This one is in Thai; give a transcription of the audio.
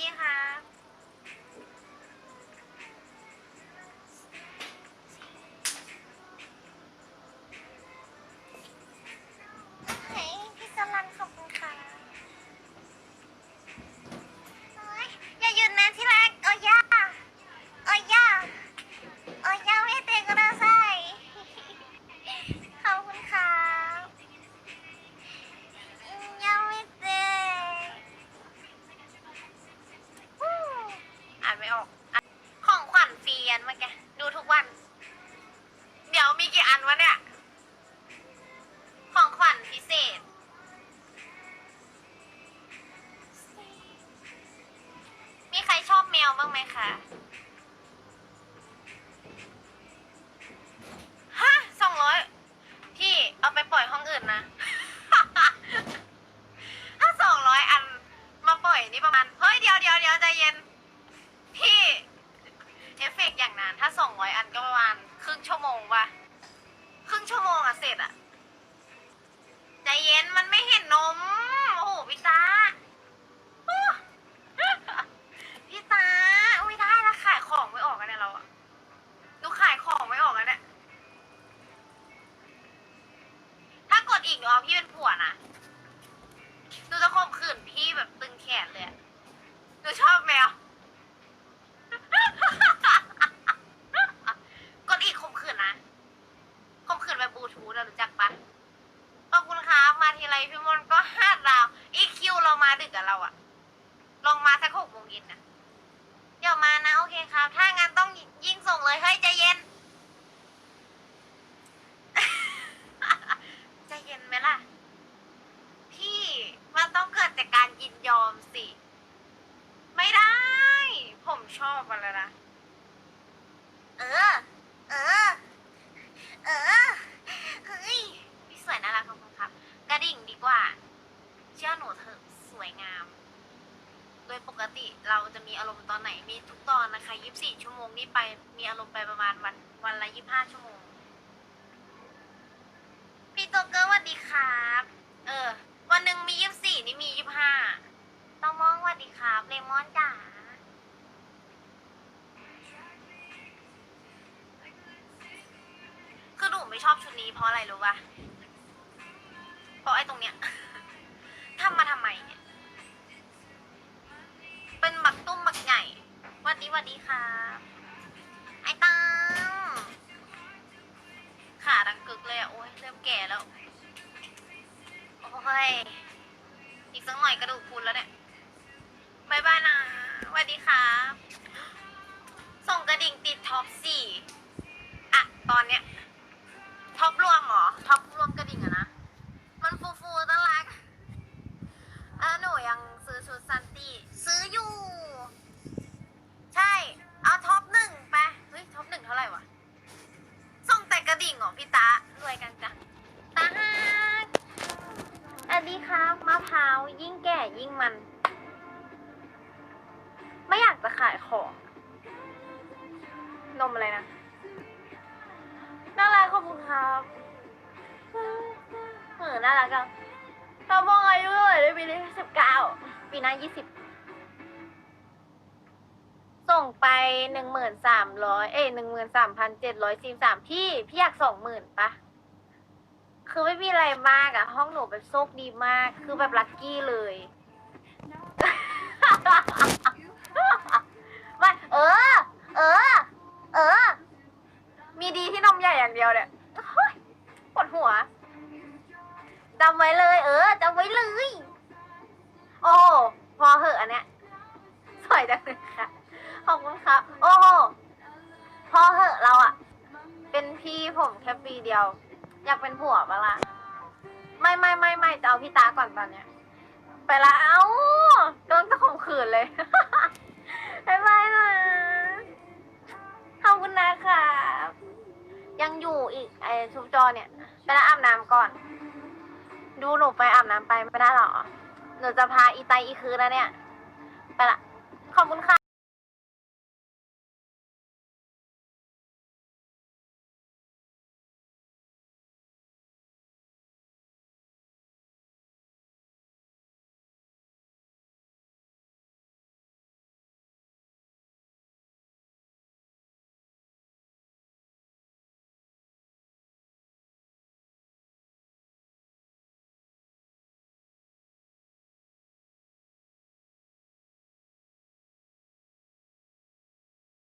你好。 ออก ของขวัญฟรีอันเมื่อกี้ดูทุกวัน เดี๋ยวมีกี่อันวะเนี่ย ของขวัญพิเศษ มีใครชอบแมวบ้างไหมคะ ถ้ากดอีกเดี๋ยวเอาพี่เป็นผัวนะดูจะข่มขืนพี่แบบตึงแขนเลยอะหนูชอบแมว กดอีกข่มขืนนะข่มขืนแบบบลูทูธอะรู้จักปะขอบคุณครับมาทีไรพี่มนก็ห้าดาวอีคิวเรามาดึกกับเราอะลองมาสักหกโมงเย็นนะเดี๋ยวมานะโอเคครับ ถ้างั้นต้องยิงส่งเลยเฮ้ยใจเย็น ใจเย็นไหมล่ะ พี่มันต้องเกิดจากการยินยอมสิ ไม่ได้ ผมชอบมันแล้วนะ เออ เออ เออ เฮ้ย พี่สวยน่ารักขอบคุณครับ กระดิ่งดีกว่า เชื่อหนูเถอะสวยงาม โดยปกติเราจะมีอารมณ์ตอนไหน มีทุกตอนนะคะ 24 ชั่วโมงนี่ไป มีอารมณ์ไปประมาณวันวันละ 25 ชั่วโมง พี่โตเกอร์สวัสดีครับ เออ วันหนึ่งมี 24 นี่มี 25ต้องมองสวัสดีครับ เลมอนจ๋า คือหนู ไม่ชอบชุดนี้เพราะอะไรรู้ป่ะเพราะไอ้ตรงเนี้ยทำมาทำไมเนี่ย เป็นบักตุ้มบักใหญ่วัดดีวัดดีค่ะไอ้ตังขาดังกึกเลยอะโอ้ยเริ่มแก่แล้ว โอ้ย อีกสักหน่อยกระดูกพรุนแล้วเนี่ยบายบายนะสวัสดีค่ะส่งกระดิ่งติดท็อปสี่อะตอนเนี้ย สวัสดีครับมะพร้าวยิ่งแก่ยิ่งมัน ไม่อยากจะขายของ นมอะไรนะน่ารักขอบคุณครับเออน่ารักจังเรามองอายุเท่าไหร่ได้ปีนี้สิบเก้าปีหน้ายี่สิบส่งไปหนึ่งหมื่นสามร้อยเอ้ยหนึ่งหมื่นสามพันเจ็ดร้อยสี่สามพี่ พี่อยากสองหมื่นปะ คือไม่มีอะไรมากอะห้องหนูแบบโชคดีมาก คือแบบลัคกี้เลยไม่เออ เออ เออ มีดีที่นมใหญ่อย่างเดียวเนี่ยปวดหัวจำไว้เลย เออจำไว้เลย โอ้พอเหอะอันเนี้ยสวยจังเลยค่ะขอบคุณครับ โอ้พอเหอะเราอะเป็นพี่ผมแค่ปีเดียว อยากเป็นผัวปะล่ะไม่ไม่ไม่ไม่จะเอาพี่ตาก่อนตอนเนี้ย ไปละเอ้าโดนจะข่มขืนเลยบายบายนะขอบคุณนะครับยังอยู่อีกไอชุบจอเนี่ยไปละอาบน้ำก่อน ดูหนูไปอาบน้ำไปไม่ได้หรอหนูจะพาอีไตอีคืนแล้วเนี่ย ไปละขอบคุณค่ะ